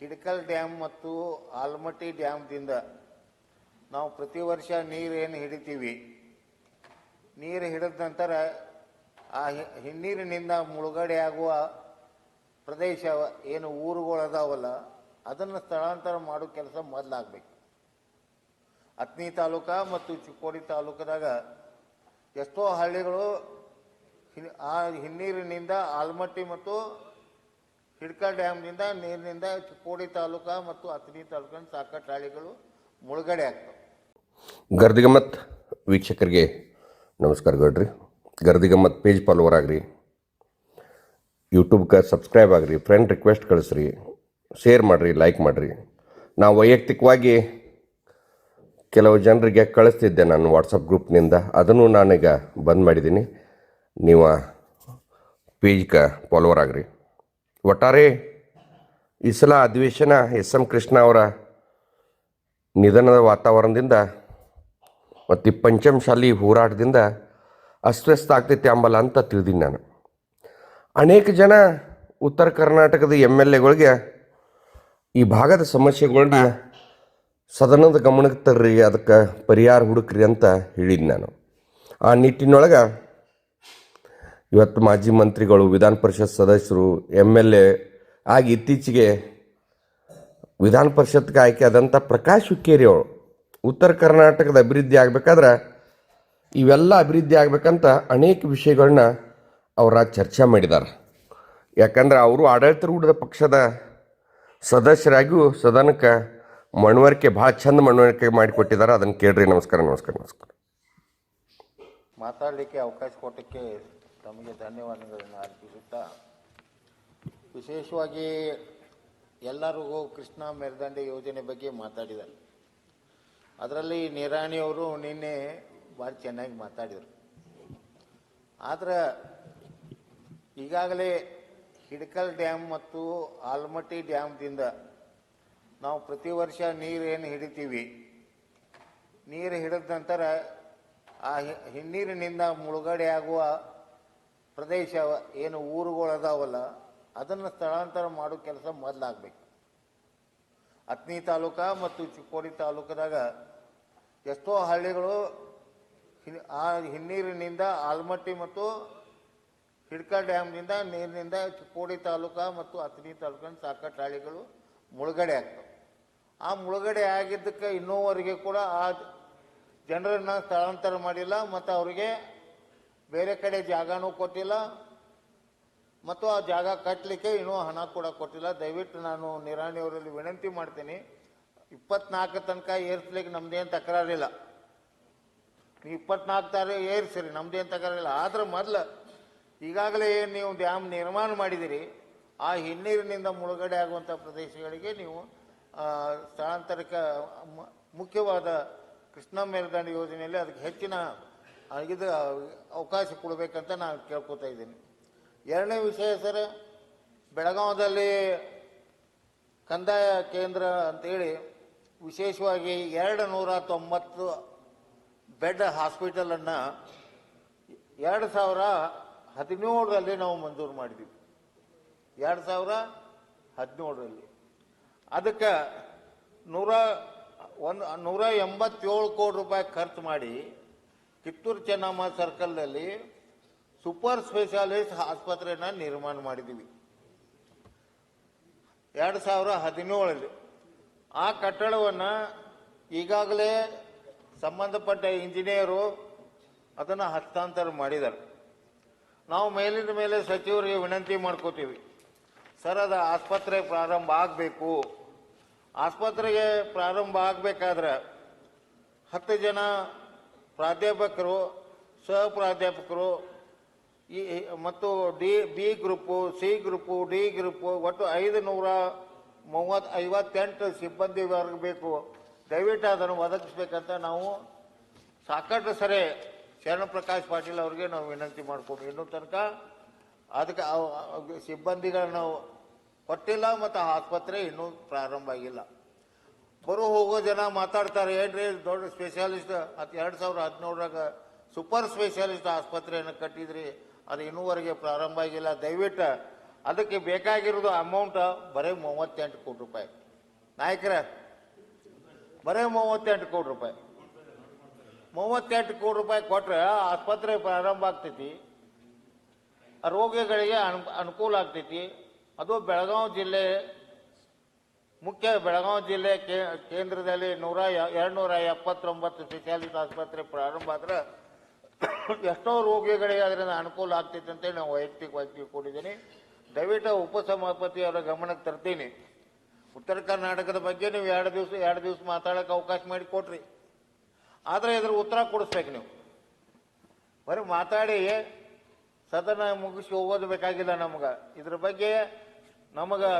Hidkal dam ಮತ್ತು ಆಲ್ಮಟ್ಟಿ ಡ್ಯಾಮ್ದಿಂದ ನಾವು ಪ್ರತಿ ವರ್ಷ ನೀರೇನು ಹಿಡಿತೀವಿ. ನೀರು ಹಿಡಿದ ನಂತರ ಆ ಹಿನ್ನೀರಿನಿಂದ ಮುಳುಗಡೆ ಆಗುವ ಪ್ರದೇಶ ಏನು ಊರುಗಳು ಅದಾವಲ್ಲ, ಅದನ್ನು ಸ್ಥಳಾಂತರ ಮಾಡೋ ಕೆಲಸ ಮೊದಲಾಗಬೇಕು. ಅತ್ನಿ ತಾಲೂಕ ಮತ್ತು ಚಿಕ್ಕೋಡಿ ತಾಲೂಕದಾಗ ಎಷ್ಟೋ ಹಳ್ಳಿಗಳು ಆ ಹಿನ್ನೀರಿನಿಂದ ಆಲ್ಮಟ್ಟಿ ಮತ್ತು ಹಿಡ್ಕ ಡ್ಯಾಮ್ನಿಂದ, ನೀರಿನಿಂದ ಚಿಕ್ಕೋಡಿ ತಾಲೂಕ ಮತ್ತು ಅತ್ನಿ ತಾಲೂಕಿನ ಸಾಕಷ್ಟು ಹಳ್ಳಿಗಳು ಮುಳುಗಡೆ ಆಗ್ತವೆ. ಗರ್ದಿಗಮ್ಮತ್ ವೀಕ್ಷಕರಿಗೆ ನಮಸ್ಕಾರ ಗೌಡ್ರಿ. ಗರ್ದಿಗಮ್ಮತ್ ಪೇಜ್ ಫಾಲೋವರ್ ಆಗ್ರಿ. ಯೂಟ್ಯೂಬ್ಗೆ ಸಬ್ಸ್ಕ್ರೈಬ್ ಆಗ್ರಿ ಫ್ರೆಂಡ್ ರಿಕ್ವೆಸ್ಟ್ ಕಳಿಸ್ರಿ ಶೇರ್ ಮಾಡಿರಿ ಲೈಕ್ ಮಾಡಿರಿ. ನಾವು ವೈಯಕ್ತಿಕವಾಗಿ ಕೆಲವು ಜನರಿಗೆ ಕಳಿಸ್ತಿದ್ದೆ ನಾನು ವಾಟ್ಸಪ್ ಗ್ರೂಪ್ನಿಂದ ಅದನ್ನು ನಾನೀಗ ಬಂದ್ ಮಾಡಿದ್ದೀನಿ ನೀವು ಪೇಜ್ಗೆ ಫಾಲೋವರ್ ಆಗ್ರಿ. ಒಟ್ಟಾರೆ ಈ ಸಲ ಅಧಿವೇಶನ ಎಸ್ ಎಂ ಕೃಷ್ಣ ಅವರ ನಿಧನದ ವಾತಾವರಣದಿಂದ ಮತ್ತು ಈ ಪಂಚಮಶಾಲಿ ಹೋರಾಟದಿಂದ ಅಸ್ವಸ್ಥ ಆಗ್ತೈತೆ ಅಂಬಲ್ಲ ಅಂತ ತಿಳಿದೀನಿ ನಾನು. ಅನೇಕ ಜನ ಉತ್ತರ ಕರ್ನಾಟಕದ ಎಂ ಎಲ್ ಎಗಳಿಗೆ ಈ ಭಾಗದ ಸಮಸ್ಯೆಗಳನ್ನ ಸದನದ ಗಮನಕ್ಕೆ ತರ್ರಿ, ಅದಕ್ಕೆ ಪರಿಹಾರ ಹುಡುಕ್ರಿ ಅಂತ ಹೇಳಿದ್ದು ನಾನು. ಆ ನಿಟ್ಟಿನೊಳಗೆ ಇವತ್ತು ಮಾಜಿ ಮಂತ್ರಿಗಳು, ವಿಧಾನ ಪರಿಷತ್ ಸದಸ್ಯರು ಎಂ ಎಲ್ ಎ ಆಗಿ ಇತ್ತೀಚೆಗೆ ವಿಧಾನ ಪರಿಷತ್ಗೆ ಆಯ್ಕೆ ಆದಂಥ ಪ್ರಕಾಶ್ ಹುಕ್ಕೇರಿ ಅವರು. ಉತ್ತರ ಕರ್ನಾಟಕದ ಅಭಿವೃದ್ಧಿ ಆಗಬೇಕಾದ್ರೆ ಇವೆಲ್ಲ ಅಭಿವೃದ್ಧಿ ಆಗಬೇಕಂತ ಅನೇಕ ವಿಷಯಗಳನ್ನ ಅವರ ಚರ್ಚೆ ಮಾಡಿದ್ದಾರೆ ಯಾಕಂದ್ರೆ ಅವರು ಆಡಳಿತಾರೂಢದ ಪಕ್ಷದ ಸದಸ್ಯರಾಗಿಯೂ ಸದನಕ್ಕೆ ಮನವರಿಕೆ ಭಾಳ ಚಂದ ಮನವರಿಕೆ ಮಾಡಿಕೊಟ್ಟಿದ್ದಾರೆ ಅದನ್ನು ಕೇಳ್ರಿ. ನಮಸ್ಕಾರ ನಮಸ್ಕಾರ ನಮಸ್ಕಾರ. ಮಾತಾಡಲಿಕ್ಕೆ ಅವಕಾಶ ಕೊಟ್ಟಕ್ಕೆ ತಮಗೆ ಧನ್ಯವಾದಗಳನ್ನು ಅರ್ಪಿಸುತ್ತಾ, ವಿಶೇಷವಾಗಿ ಎಲ್ಲರಿಗೂ ಕೃಷ್ಣ ಮೆರದಂಡೆ ಯೋಜನೆ ಬಗ್ಗೆ ಮಾತಾಡಿದ್ದಾರೆ. ಅದರಲ್ಲಿ ನಿರಾಣಿಯವರು ನಿನ್ನೆ ಭಾಳ ಚೆನ್ನಾಗಿ ಮಾತಾಡಿದರು. ಆದರೆ ಈಗಾಗಲೇ ಹಿಡಕಲ್ ಡ್ಯಾಮ್ ಮತ್ತು ಆಲ್ಮಟ್ಟಿ ಡ್ಯಾಮ್ದಿಂದ ನಾವು ಪ್ರತಿ ವರ್ಷ ನೀರೇನು ಹಿಡಿತೀವಿ, ನೀರು ಹಿಡಿದ ನಂತರ ಆ ಹಿನ್ನೀರಿನಿಂದ ಮುಳುಗಡೆ ಆಗುವ ಪ್ರದೇಶ ಏನು ಊರುಗಳು ಅದಾವಲ್ಲ, ಅದನ್ನು ಸ್ಥಳಾಂತರ ಮಾಡೋ ಕೆಲಸ ಮೊದಲಾಗಬೇಕು. ಅತ್ನಿ ತಾಲೂಕ ಮತ್ತು ಚಿಕ್ಕೋಡಿ ತಾಲೂಕದಾಗ ಎಷ್ಟೋ ಹಳ್ಳಿಗಳು ಆ ಹಿನ್ನೀರಿನಿಂದ ಆಲ್ಮಟ್ಟಿ ಮತ್ತು ಹಿಡ್ಕ ಡ್ಯಾಮ್ನಿಂದ ನೀರಿನಿಂದ ಚಿಕ್ಕೋಡಿ ತಾಲೂಕ ಮತ್ತು ಅತ್ನಿ ತಾಲೂಕಿನ ಸಾಕಷ್ಟು ಹಳ್ಳಿಗಳು ಮುಳುಗಡೆ ಆಗ್ತವೆ. ಆ ಮುಳುಗಡೆ ಆಗಿದ್ದಕ್ಕೆ ಇನ್ನೂವರೆಗೆ ಕೂಡ ಆ ಜನರನ್ನು ಸ್ಥಳಾಂತರ ಮಾಡಿಲ್ಲ ಮತ್ತು ಅವರಿಗೆ ಬೇರೆ ಕಡೆ ಜಾಗನೂ ಕೊಟ್ಟಿಲ್ಲ. ಮತ್ತು ಆ ಜಾಗ ಕಟ್ಟಲಿಕ್ಕೆ ಇನ್ನೂ ಹಣ ಕೂಡ ಕೊಟ್ಟಿಲ್ಲ. ದಯವಿಟ್ಟು ನಾನು ನಿರಾಣಿಯವರಲ್ಲಿ ವಿನಂತಿ ಮಾಡ್ತೀನಿ. ಇಪ್ಪತ್ನಾಲ್ಕು ತನಕ ಏರಿಸ್ಲಿಕ್ಕೆ ನಮ್ದೇನು ತಕರಾರಿಲ್ಲ. ಇಪ್ಪತ್ನಾಲ್ಕು ತಾರೆ ಏರಿಸಿರಿ, ನಮ್ದೇನು ತಕರಾರಿಲ್ಲ. ಆದ್ರೆ ಮೊದಲು ಈಗಾಗಲೇ ಏನು ನೀವು ಡ್ಯಾಮ್ ನಿರ್ಮಾಣ ಮಾಡಿದಿರಿ, ಆ ಹಿನ್ನೀರಿನಿಂದ ಮುಳುಗಡೆ ಆಗುವಂಥ ಪ್ರದೇಶಗಳಿಗೆ ನೀವು ಸ್ಥಳಾಂತರಕ್ಕೆ ಮುಖ್ಯವಾದ ಕೃಷ್ಣ ಮೇಲ್ದಂಡ ಯೋಜನೆಯಲ್ಲಿ ಅದಕ್ಕೆ ಹೆಚ್ಚಿನ ಇದು ಅವಕಾಶ ಕೊಡಬೇಕಂತ ನಾನು ಕೇಳ್ಕೊತಾ ಇದ್ದೀನಿ. ಎರಡನೇ ವಿಷಯ ಸರ್, ಬೆಳಗಾವದಲ್ಲಿ ಕಂದಾಯ ಕೇಂದ್ರ ಅಂತೇಳಿ ವಿಶೇಷವಾಗಿ ಎರಡು ನೂರ ತೊಂಬತ್ತು ಬೆಡ್ ಹಾಸ್ಪಿಟಲನ್ನು ಎರಡು ಸಾವಿರ ಹದಿನೇಳರಲ್ಲಿ ನಾವು ಮಂಜೂರು ಮಾಡಿದ್ವಿ ಎರಡು ಸಾವಿರ ಹದಿನೇಳರಲ್ಲಿ. ಅದಕ್ಕೆ ನೂರ ಒಂದು, ನೂರ ಎಂಬತ್ತೇಳು ಕೋಟಿ ರೂಪಾಯಿ ಖರ್ಚು ಮಾಡಿ ಕಿತ್ತೂರು ಚೆನ್ನಮ್ಮ ಸರ್ಕಲ್ನಲ್ಲಿ ಸೂಪರ್ ಸ್ಪೆಷಾಲಿಸ್ಟ್ ಆಸ್ಪತ್ರೆನ ನಿರ್ಮಾಣ ಮಾಡಿದ್ದೀವಿ ಎರಡು ಸಾವಿರ ಹದಿನೇಳಲ್ಲಿ ಆ ಕಟ್ಟಡವನ್ನು ಈಗಾಗಲೇ ಸಂಬಂಧಪಟ್ಟ ಇಂಜಿನಿಯರು ಅದನ್ನು ಹಸ್ತಾಂತರ ಮಾಡಿದ್ದಾರೆ. ನಾವು ಮೇಲಿನ ಮೇಲೆ ಸಚಿವರಿಗೆ ವಿನಂತಿ ಮಾಡ್ಕೋತೀವಿ, ಸರ್, ಅದು ಆಸ್ಪತ್ರೆ ಪ್ರಾರಂಭ ಆಗಬೇಕು. ಆಸ್ಪತ್ರೆಗೆ ಪ್ರಾರಂಭ ಆಗಬೇಕಾದ್ರೆ ಹತ್ತು ಜನ ಪ್ರಾಧ್ಯಾಪಕರು, ಸಹ ಪ್ರಾಧ್ಯಾಪಕರು, ಈ ಮತ್ತು D, B group, C group, D group, ಒಟ್ಟು ಐದು ನೂರ ಮೂವತ್ತು ಐವತ್ತೆಂಟು ಸಿಬ್ಬಂದಿ ವರ್ಗ ಬೇಕು ದಯವಿಟ್ಟು ಅದನ್ನು ಒದಗಿಸ್ಬೇಕಂತ ನಾವು ಸಾಕಷ್ಟು ಸರಿ ಪ್ರಕಾಶ್ ಪಾಟೀಲ್ ಅವ್ರಿಗೆ ನಾವು ವಿನಂತಿ ಮಾಡ್ಕೊಂಡು ಇನ್ನೂ ತನಕ ಅದಕ್ಕೆ ಸಿಬ್ಬಂದಿಗಳನ್ನ ಕೊಟ್ಟಿಲ್ಲ ಮತ್ತು ಆಸ್ಪತ್ರೆ ಇನ್ನೂ ಪ್ರಾರಂಭ ಆಗಿಲ್ಲ. ಬರೋ ಹೋಗೋ ಜನ ಮಾತಾಡ್ತಾರೆ. ಏನ್ರಿ? ದೊಡ್ಡ ಸ್ಪೆಷಾಲಿಸ್ಟ್ ಹತ್ತು ಎರಡು ಸಾವಿರದ ಹದಿನೇಳರಾಗ ಸೂಪರ್ ಸ್ಪೆಷಾಲಿಸ್ಟ್ ಆಸ್ಪತ್ರೆಯನ್ನು ಕಟ್ಟಿದ್ರಿ. ಅದು ಇನ್ನೂವರೆಗೆ ಪ್ರಾರಂಭ ಆಗಿಲ್ಲ. ದಯವಿಟ್ಟು ಅದಕ್ಕೆ ಬೇಕಾಗಿರೋದು ಅಮೌಂಟ್ ಬರೇ ಮೂವತ್ತೆಂಟು ಕೋಟಿ ರೂಪಾಯಿ. ನಾಯಕರ, ಬರೇ ಮೂವತ್ತೆಂಟು ಕೋಟಿ ರೂಪಾಯಿ. ಮೂವತ್ತೆಂಟು ಕೋಟಿ ರೂಪಾಯಿ ಕೊಟ್ಟರೆ ಆಸ್ಪತ್ರೆ ಪ್ರಾರಂಭ ಆಗ್ತೈತಿ. ರೋಗಿಗಳಿಗೆ ಅನು, ಅನುಕೂಲ ಆಗ್ತೈತಿ. ಅದು ಬೆಳಗಾವಿ ಜಿಲ್ಲೆ ಮುಖ್ಯ ಬೆಳಗಾವಿ ಜಿಲ್ಲೆ ಕೇಂದ್ರದಲ್ಲಿ ನೂರ ಎರಡ್ನೂರ ಎಪ್ಪತ್ತೊಂಬತ್ತು ಸ್ಪೆಷಾಲಿಟಿ ಆಸ್ಪತ್ರೆ ಪ್ರಾರಂಭ ಆದ್ರೆ ಎಷ್ಟೋ ರೋಗಿಗಳಿಗೆ ಅದರಿಂದ ಅನುಕೂಲ ಆಗ್ತೈತೆ ಅಂತೇಳಿ ನಾವು ವೈಯಕ್ತಿಕವಾಗಿ ತಿಳ್ಕೊಂಡಿದ್ದೀನಿ ದಯವಿಟ್ಟು ಉಪಸಭಾಪತಿ ಅವರ ಗಮನಕ್ಕೆ ತರ್ತೀನಿ. ಉತ್ತರ ಕರ್ನಾಟಕದ ಬಗ್ಗೆ ನೀವು ಎರಡು ದಿವಸ ಎರಡು ದಿವಸ ಮಾತಾಡೋಕೆ ಅವಕಾಶ ಮಾಡಿ ಕೊಟ್ರಿ. ಆದರೆ ಇದ್ರ ಉತ್ತರ ಕೊಡಿಸ್ಬೇಕು ನೀವು. ಬರೀ ಮಾತಾಡಿ ಸದನ ಮುಗಿಸಿ ಹೋಗೋದು ಬೇಕಾಗಿಲ್ಲ ನಮ್ಗೆ. ಇದ್ರ ಬಗ್ಗೆ ನಮಗೆ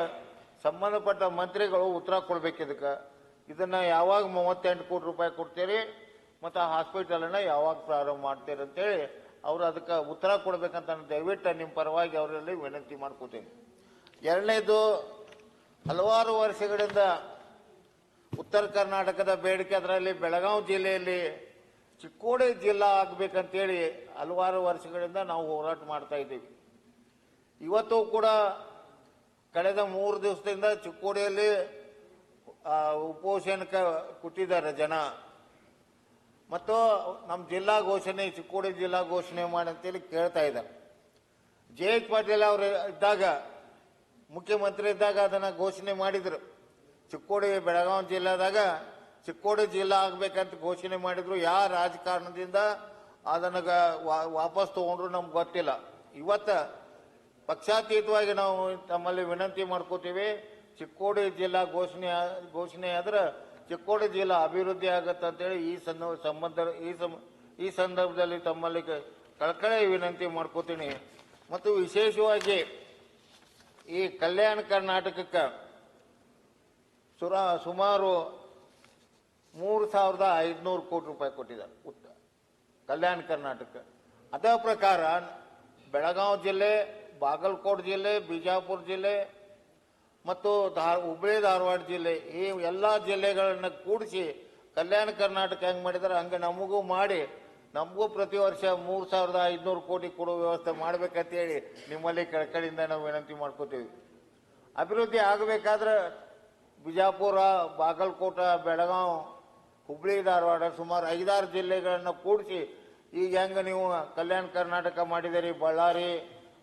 ಸಂಬಂಧಪಟ್ಟ ಮಂತ್ರಿಗಳು ಉತ್ತರ ಕೊಡ್ಬೇಕು ಇದಕ್ಕೆ ಇದನ್ನ ಯಾವಾಗ ಮೂವತ್ತೆಂಟು ಕೋಟಿ ರೂಪಾಯಿ ಕೊಡ್ತೀರಿ, ಮತ್ತು ಆ ಹಾಸ್ಪಿಟಲನ್ನ ಯಾವಾಗ ಪ್ರಾರಂಭ ಮಾಡ್ತೀರಿ ಅಂತೇಳಿ ಅವ್ರು ಅದಕ್ಕೆ ಉತ್ತರ ಕೊಡ್ಬೇಕಂತ ದಯವಿಟ್ಟು ನಿಮ್ಮ ಪರವಾಗಿ ಅವರಲ್ಲಿ ವಿನಂತಿ ಮಾಡ್ಕೋತೀನಿ. ಎರಡನೇದು, ಹಲವಾರು ವರ್ಷಗಳಿಂದ ಉತ್ತರ ಕರ್ನಾಟಕದ ಬೇಡಿಕೆ ಅದರಲ್ಲಿ ಬೆಳಗಾವಿ ಜಿಲ್ಲೆಯಲ್ಲಿ ಚಿಕ್ಕೋಡಿ ಜಿಲ್ಲಾ ಆಗ್ಬೇಕಂತೇಳಿ ಹಲವಾರು ವರ್ಷಗಳಿಂದ ನಾವು ಹೋರಾಟ ಮಾಡ್ತಾ ಇದ್ದೀವಿ. ಇವತ್ತು ಕೂಡ ಕಳೆದ ಮೂರು ದಿವಸದಿಂದ ಚಿಕ್ಕೋಡಿಯಲ್ಲಿ ಉಪೋಷಣಕ್ಕೆ ಕೊಟ್ಟಿದ್ದಾರೆ ಜನ. ಮತ್ತು ನಮ್ಮ ಜಿಲ್ಲಾ ಘೋಷಣೆ, ಚಿಕ್ಕೋಡಿ ಜಿಲ್ಲಾ ಘೋಷಣೆ ಮಾಡಿ ಅಂತೇಳಿ ಕೇಳ್ತಾ ಇದ್ದಾರೆ. ಜೆ ಎಚ್ ಪಾಟೀಲ್ ಅವರು ಇದ್ದಾಗ, ಮುಖ್ಯಮಂತ್ರಿ ಇದ್ದಾಗ ಅದನ್ನು ಘೋಷಣೆ ಮಾಡಿದರು. ಚಿಕ್ಕೋಡಿ, ಬೆಳಗಾವಿ ಜಿಲ್ಲಾದಾಗ ಚಿಕ್ಕೋಡಿ ಜಿಲ್ಲಾ ಆಗಬೇಕಂತ ಘೋಷಣೆ ಮಾಡಿದ್ರು. ಯಾವ ರಾಜಕಾರಣದಿಂದ ಅದನ್ನ ವಾಪಸ್ ತಗೊಂಡ್ರು ನಮ್ಗೆ ಗೊತ್ತಿಲ್ಲ. ಇವತ್ತ ಪಕ್ಷಾತೀತವಾಗಿ ನಾವು ತಮ್ಮಲ್ಲಿ ವಿನಂತಿ ಮಾಡ್ಕೋತೀವಿ. ಚಿಕ್ಕೋಡಿ ಜಿಲ್ಲಾ ಘೋಷಣೆ ಘೋಷಣೆ ಆದ್ರೆ ಚಿಕ್ಕೋಡಿ ಜಿಲ್ಲಾ ಅಭಿವೃದ್ಧಿ ಆಗತ್ತೆ ಅಂತೇಳಿ ಈ ಸಂದರ್ಭ ಸಂಬಂಧ, ಈ ಸಂ, ಈ ಸಂದರ್ಭದಲ್ಲಿ ತಮ್ಮಲ್ಲಿ ಕಳಕಳಿ ವಿನಂತಿ ಮಾಡ್ಕೋತೀನಿ. ಮತ್ತು ವಿಶೇಷವಾಗಿ ಈ ಕಲ್ಯಾಣ ಕರ್ನಾಟಕಕ್ಕೆ ಸುರ, ಸುಮಾರು ಮೂರು ಸಾವಿರದ ಐದುನೂರು ಕೋಟಿ ರೂಪಾಯಿ ಕೊಟ್ಟಿದ್ದಾರೆ ಉತ್ತ ಕಲ್ಯಾಣ ಕರ್ನಾಟಕ. ಅದೇ ಪ್ರಕಾರ ಬೆಳಗಾವಿ ಜಿಲ್ಲೆ ಬಾಗಲಕೋಟೆ ಜಿಲ್ಲೆ, ಬಿಜಾಪುರ ಜಿಲ್ಲೆ ಮತ್ತು ಧಾ ಹುಬ್ಬಳ್ಳಿ ಧಾರವಾಡ ಜಿಲ್ಲೆ ಈ ಎಲ್ಲ ಜಿಲ್ಲೆಗಳನ್ನು ಕೂಡಿಸಿ ಕಲ್ಯಾಣ ಕರ್ನಾಟಕ ಹೆಂಗೆ ಮಾಡಿದಾರೆ, ಹಂಗೆ ನಮಗೂ ಮಾಡಿ, ನಮಗೂ ಪ್ರತಿ ವರ್ಷ ಮೂರು ಸಾವಿರದ ಐದುನೂರು ಕೋಟಿ ಕೊಡೋ ವ್ಯವಸ್ಥೆ ಮಾಡ್ಬೇಕಂತೇಳಿ ನಿಮ್ಮಲ್ಲಿ ಕಡೆಯಿಂದ ನಾವು ವಿನಂತಿ ಮಾಡ್ಕೋತೀವಿ. ಅಭಿವೃದ್ಧಿ ಆಗಬೇಕಾದ್ರೆ ಬಿಜಾಪುರ, ಬಾಗಲಕೋಟ ಬೆಳಗಾವ್ ಹುಬ್ಳಿ, ಧಾರವಾಡ ಸುಮಾರು ಐದಾರು ಜಿಲ್ಲೆಗಳನ್ನು ಕೂಡಿಸಿ ಈಗ ಹೆಂಗೆ ನೀವು ಕಲ್ಯಾಣ ಕರ್ನಾಟಕ ಮಾಡಿದಿರಿ ಬಳ್ಳಾರಿ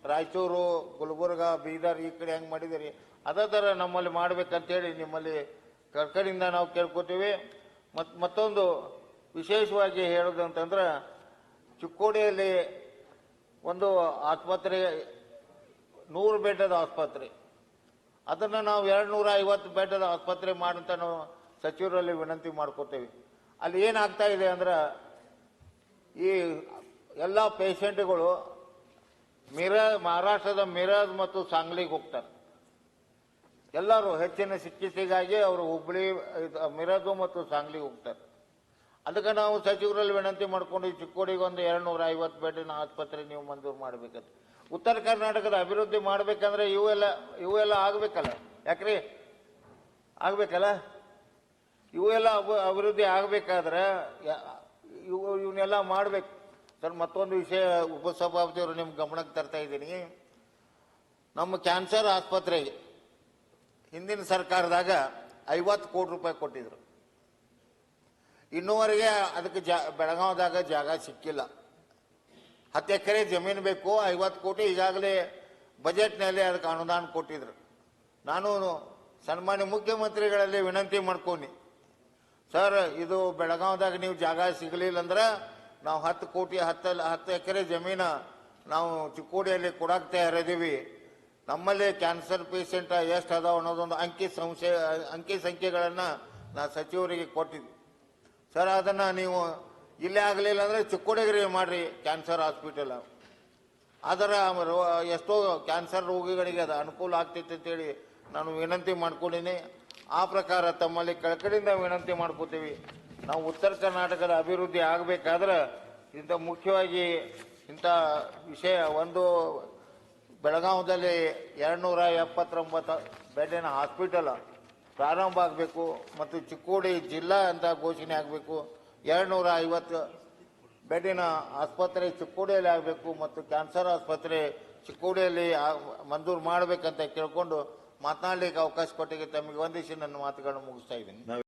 ರಾಯಚೂರು, ಗುಲ್ಬರ್ಗ, ಬೀದರ್ ಈ ಕಡೆ ಹೆಂಗೆ ಮಾಡಿದಿರಿ ಅದೇ ಥರ ನಮ್ಮಲ್ಲಿ ಮಾಡಬೇಕಂತೇಳಿ ನಿಮ್ಮಲ್ಲಿ ಕರ್ಕಡಿಂದ ನಾವು ಕೇಳ್ಕೊತೀವಿ. ಮತ್ತು ಮತ್ತೊಂದು ವಿಶೇಷವಾಗಿ ಹೇಳೋದು ಅಂತಂದ್ರೆ ಚಿಕ್ಕೋಡಿಯಲ್ಲಿ ಒಂದು ಆಸ್ಪತ್ರೆ, ನೂರು ಬೆಡ್ಡದ ಆಸ್ಪತ್ರೆ. ಅದನ್ನು ನಾವು ಎರಡು ನೂರ ಐವತ್ತು ಬೆಡ್ಡದ ಆಸ್ಪತ್ರೆ ಮಾಡಂತ ನಾವು ಸಚಿವರಲ್ಲಿ ವಿನಂತಿ ಮಾಡ್ಕೋತೇವೆ. ಅಲ್ಲಿ ಏನಾಗ್ತಾ ಇದೆ ಅಂದ್ರೆ ಈ ಎಲ್ಲ ಪೇಷಂಟ್ಗಳು ಮಿರ ಮಹಾರಾಷ್ಟ್ರದ ಮಿರಾಜ್ ಮತ್ತು ಸಾಂಗ್ಲಿಗೆ ಹೋಗ್ತಾರೆ. ಎಲ್ಲರೂ ಹೆಚ್ಚಿನ ಚಿಕಿತ್ಸೆಗಾಗಿ ಅವರು ಹುಬ್ಬಳ್ಳಿ ಮಿರಾಜು ಮತ್ತು ಸಾಂಗ್ಲಿಗೆ ಹೋಗ್ತಾರೆ. ಅದಕ್ಕೆ ನಾವು ಸಚಿವರಲ್ಲಿ ವಿನಂತಿ ಮಾಡ್ಕೊಂಡು ಚಿಕ್ಕೋಡಿಗೆ ಒಂದು ಎರಡು ನೂರ ಐವತ್ತು ಬೆಡ್ಡಿನ ಆಸ್ಪತ್ರೆ ನೀವು ಮಂಜೂರು ಮಾಡಬೇಕಂತ. ಉತ್ತರ ಕರ್ನಾಟಕದ ಅಭಿವೃದ್ಧಿ ಮಾಡಬೇಕಂದ್ರೆ ಇವೆಲ್ಲ ಇವೆಲ್ಲ ಆಗಬೇಕಲ್ಲ? ಯಾಕ್ರಿ? ಆಗಬೇಕಲ್ಲ? ಇವೆಲ್ಲ ಅಭಿ- ಅಭಿವೃದ್ಧಿ ಆಗಬೇಕಾದ್ರೆ ಇವು ಇವನ್ನೆಲ್ಲ ಮಾಡ್ಬೇಕು. ಸರ್, ಮತ್ತೊಂದು ವಿಷಯ ಉಪಸಭಾಪತಿಯವರು ನಿಮ್ಮ ಗಮನಕ್ಕೆ ತರ್ತಾ ಇದ್ದೀನಿ. ನಮ್ಮ ಕ್ಯಾನ್ಸರ್ ಆಸ್ಪತ್ರೆಗೆ ಹಿಂದಿನ ಸರ್ಕಾರದಾಗ ಐವತ್ತು ಕೋಟಿ ರೂಪಾಯಿ ಕೊಟ್ಟಿದ್ರು. ಇನ್ನೂವರೆಗೆ ಅದಕ್ಕೆ ಜಾ, ಬೆಳಗಾವದಾಗ ಜಾಗ ಸಿಕ್ಕಿಲ್ಲ. ಹತ್ತು ಎಕರೆ ಜಮೀನು ಬೇಕು, ಐವತ್ತು ಕೋಟಿ ಈಗಾಗಲೇ ಬಜೆಟ್ನಲ್ಲಿ ಅದಕ್ಕೆ ಅನುದಾನ ಕೊಟ್ಟಿದ್ರು. ನಾನು ಸನ್ಮಾನ್ಯ ಮುಖ್ಯಮಂತ್ರಿಗಳಲ್ಲಿ ವಿನಂತಿ ಮಾಡ್ಕೊನಿ. ಸರ್, ಇದು ಬೆಳಗಾವದಾಗ ನೀವು ಜಾಗ ಸಿಗಲಿಲ್ಲ ಅಂದ್ರೆ ನಾವು ಹತ್ತು ಕೋಟಿ, ಹತ್ತು ಹತ್ತು ಎಕರೆ ಜಮೀನ ನಾವು ಚಿಕ್ಕೋಡಿಯಲ್ಲಿ ಕೊಡಕ್ಕೆ ತಯಾರಿದ್ದೀವಿ. ನಮ್ಮಲ್ಲಿ ಕ್ಯಾನ್ಸರ್ ಪೇಷಂಟ್ ಎಷ್ಟು ಅದಾವ ಅನ್ನೋದೊಂದು ಅಂಕಿ ಸಂಶಯ, ಅಂಕಿ ಸಂಖ್ಯೆಗಳನ್ನು ನಾ ಸಚಿವರಿಗೆ ಕೊಟ್ಟಿದ್ದೆ ಸರ್, ಅದನ್ನ ನೀವು ಇಲ್ಲೇ ಆಗಲಿಲ್ಲ ಅಂದ್ರೆ ಚಿಕ್ಕೋಡಿಗ್ರಿ ಮಾಡಿರಿ ಕ್ಯಾನ್ಸರ್ ಹಾಸ್ಪಿಟಲ್. ಅದರ ಎಷ್ಟೋ ಕ್ಯಾನ್ಸರ್ ರೋಗಿಗಳಿಗೆ ಅದು ಅನುಕೂಲ ಆಗ್ತೈತೆ ಅಂತೇಳಿ ನಾನು ವಿನಂತಿ ಮಾಡ್ಕೊಂಡಿನಿ. ಆ ಪ್ರಕಾರ ತಮ್ಮಲ್ಲಿ ಕೆಳಕಡೆಯಿಂದ ವಿನಂತಿ ಮಾಡ್ಕೋತೀವಿ. ನಾವು ಉತ್ತರ ಕರ್ನಾಟಕದ ಅಭಿವೃದ್ಧಿ ಆಗಬೇಕಾದ್ರೆ ಇಂಥ ಮುಖ್ಯವಾಗಿ ಇಂಥ ವಿಷಯ ಒಂದು ಬೆಳಗಾವದಲ್ಲಿ ಎರಡ್ನೂರ ಎಪ್ಪತ್ತೊಂಬತ್ತು ಬೆಡ್ಡಿನ ಹಾಸ್ಪಿಟಲ್ ಪ್ರಾರಂಭ ಆಗಬೇಕು ಮತ್ತು ಚಿಕ್ಕೋಡಿ ಜಿಲ್ಲಾ ಅಂತ ಘೋಷಣೆ ಆಗಬೇಕು. ಎರಡ್ನೂರ ಐವತ್ತು ಬೆಡ್ಡಿನ ಆಸ್ಪತ್ರೆ ಚಿಕ್ಕೋಡಿಯಲ್ಲಿ ಆಗಬೇಕು ಮತ್ತು ಕ್ಯಾನ್ಸರ್ ಆಸ್ಪತ್ರೆ ಚಿಕ್ಕೋಡಿಯಲ್ಲಿ ಮಂಜೂರು ಮಾಡಬೇಕಂತ ಕೇಳಿಕೊಂಡು ಮಾತನಾಡಲಿಕ್ಕೆ ಅವಕಾಶ ಕೊಟ್ಟಿಗೆ ತಮಗೆ ವಂದಿಸಿ ನನ್ನ ಮಾತುಗಳನ್ನು ಮುಗಿಸ್ತಾ ಇದ್ದೀನಿ.